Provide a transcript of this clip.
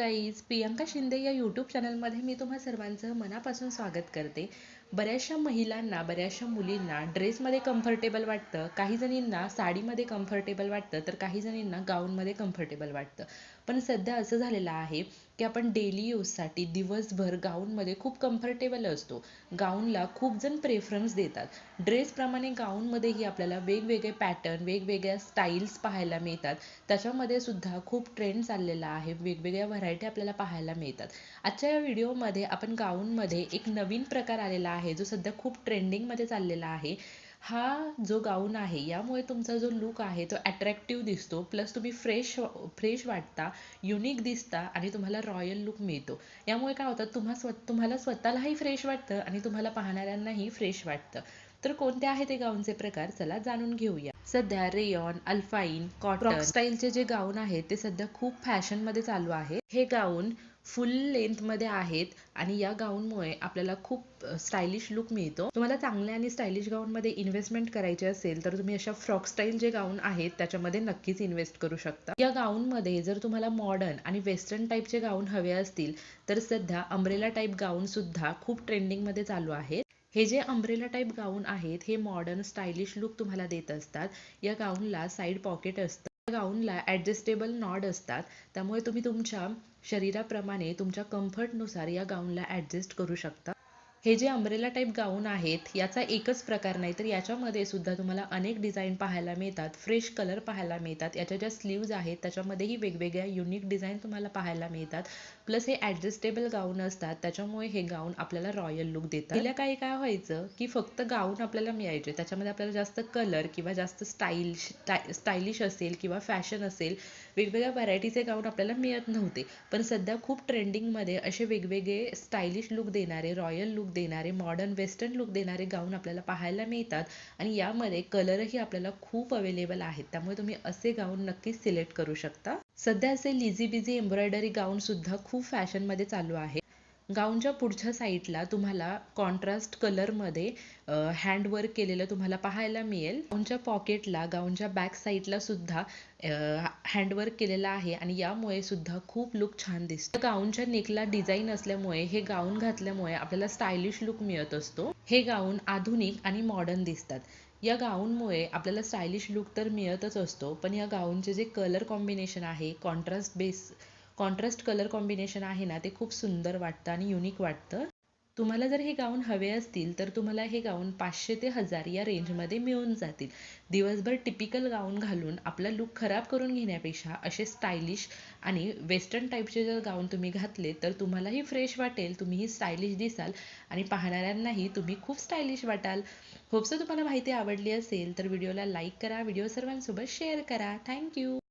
Guys Priyanka Shinde या YouTube चॅनलमध्ये मी तुम्हा सर्वांचं मनापासून स्वागत करते. बऱ्याचशा महिलांना बऱ्याचशा मुलींना ड्रेसमध्ये कम्फर्टेबल वाटतं. काही जणींना साडीमध्ये कम्फर्टेबल वाटतं तर काही जणींना गाऊनमध्ये कम्फर्टेबल वाटतं. पण सध्या असं झालेलं आहे की आपण डेली यूजसाठी दिवसभर गाऊनमध्ये खूप कम्फर्टेबल असतो. गाऊनला खूप जण प्रेफरन्स देतात. ड्रेसप्रमाणे गाऊनमध्येही आपल्याला वेगवेगळे पॅटर्न वेगवेगळ्या स्टाईल्स पाहायला मिळतात. त्याच्यामध्ये सुद्धा खूप ट्रेंड चाललेला आहे. वेगवेगळ्या व्हरायटी आपल्याला पाहायला मिळतात. आजच्या या व्हिडिओमध्ये आपण गाऊनमध्ये एक नवीन प्रकार आलेला आहे. जो सध्या खूप ट्रेंडिंगमध्ये चाललेला आहे हा जो गाऊन आहे यामुळे तुमचा जो लुक आहे तो अट्रॅक्टिव्ह दिसतो. प्लस तुम्ही फ्रेश फ्रेश वाटता युनिक दिसता आणि तुम्हाला रॉयल लुक मिळतो. यामुळे काय होतं तुम्हा स्व तुम्हाला स्वतःलाही फ्रेश वाटतं आणि तुम्हाला पाहणाऱ्यांनाही फ्रेश वाटतं. तर कोणते आहे ते गाऊनचे प्रकार? चला जाणून घेऊया. सध्या रेयॉन अल्फाईन कॉटन स्टाईलचे जे गाऊन आहेत ते सध्या खूप फॅशनमध्ये चालू आहे. हे गाऊन फुल लेंथमध्ये आहेत आणि या गाऊनमुळे आपल्याला खूप स्टायलिश लुक मिळतो. तुम्हाला चांगल्या आणि स्टायलिश गाऊनमध्ये इन्व्हेस्टमेंट करायची असेल तर तुम्ही अशा फ्रॉक स्टाईल जे गाऊन आहेत त्याच्यामध्ये नक्कीच इन्व्हेस्ट करू शकता. या गाऊनमध्ये जर तुम्हाला मॉडर्न आणि वेस्टर्न टाईपचे गाऊन हवे असतील तर सध्या अम्ब्रेला टाईप गाऊन सुद्धा खूप ट्रेंडिंगमध्ये चालू आहेत. हे जे अम्ब्रेला टाईप गाऊन आहेत हे मॉडर्न स्टायलिश लुक तुम्हाला देत असतात. या गाऊनला साईड पॉकेट असतं. गाऊनला ॲडजस्टेबल नॉड असतात. त्यामुळे तुम्ही तुमच्या शरीराप्रमाणे तुमच्या कम्फर्टनुसार या गाऊनला ॲडजस्ट करू शकता. हे जे अम्ब्रेला टाईप गाऊन आहेत याचा एकच प्रकार नाही तर याच्यामध्ये सुद्धा तुम्हाला अनेक डिझाईन पाहायला मिळतात. फ्रेश कलर पाहायला मिळतात. याच्या ज्या स्लीव्ज आहेत त्याच्यामध्येही वेगवेगळ्या युनिक डिझाईन तुम्हाला पाहायला मिळतात. प्लस हे ॲडजस्टेबल गाऊन असतात. त्याच्यामुळे हे गाऊन आपल्याला रॉयल लुक देतात. तिला काही काय व्हायचं की फक्त गाऊन आपल्याला मिळायचे. त्याच्यामध्ये आपल्याला जास्त कलर किंवा जास्त स्टाईल स्टायलिश असेल किंवा फॅशन असेल वेगवेगळ्या व्हरायटीचे गाऊन आपल्याला मिळत नव्हते. पण सध्या खूप ट्रेंडिंगमध्ये असे वेगवेगळे स्टायलिश लुक देणारे रॉयल लुक देणारे मॉडर्न वेस्टर्न लुक देणारे गाऊन आपल्याला पाहायला मिळतात. आणि यामध्ये कलरही आपल्याला खूप अवेलेबल आहेत. त्यामुळे तुम्ही असे गाऊन नक्कीच सिलेक्ट करू शकता. सध्या असे लिझी बिझी एम्ब्रॉयडरी गाऊन सुद्धा खूप फॅशनमध्ये चालू आहे. गाऊनच्या पुढच्या साईडला तुम्हाला कॉन्ट्रास्ट कलरमध्ये हँडवर्क केलेलं तुम्हाला पाहायला मिळेल. गाऊनच्या पॉकेटला गाऊनच्या बॅक साईडला सुद्धा हँडवर्क केलेलं आहे आणि यामुळे सुद्धा खूप लुक छान दिसतो. गाऊनच्या नेकला डिझाईन असल्यामुळे हे गाऊन घातल्यामुळे आपल्याला स्टायलिश लुक मिळत असतो. हे गाऊन आधुनिक आणि मॉडर्न दिसतात. या गाऊनमुळे आपल्याला स्टायलिश लुक तर मिळतच असतो पण या गाऊनचे जे कलर कॉम्बिनेशन आहे contrast base contrast colour combination आहे ना ते खूप सुंदर वाटतं आणि युनिक वाटतं. तुम्हाला जर हे गाऊन हवे असतील तर तुम्हाला हे गाऊन पाचशे ते हजार या रेंजमध्ये मिळून जातील. दिवसभर टिपिकल गाऊन घालून आपला लुक खराब करून घेण्यापेक्षा असे स्टायलिश आणि वेस्टर्न टाईपचे जर गाऊन तुम्ही घातले तर तुम्हालाही फ्रेश वाटेल तुम्हीही स्टायलिश दिसाल आणि पाहणाऱ्यांनाही तुम्ही खूप स्टायलिश वाटाल. होपसो तुम्हाला माहिती आवडली असेल तर व्हिडिओला लाईक करा व्हिडिओ सर्वांसोबत शेअर करा. थँक्यू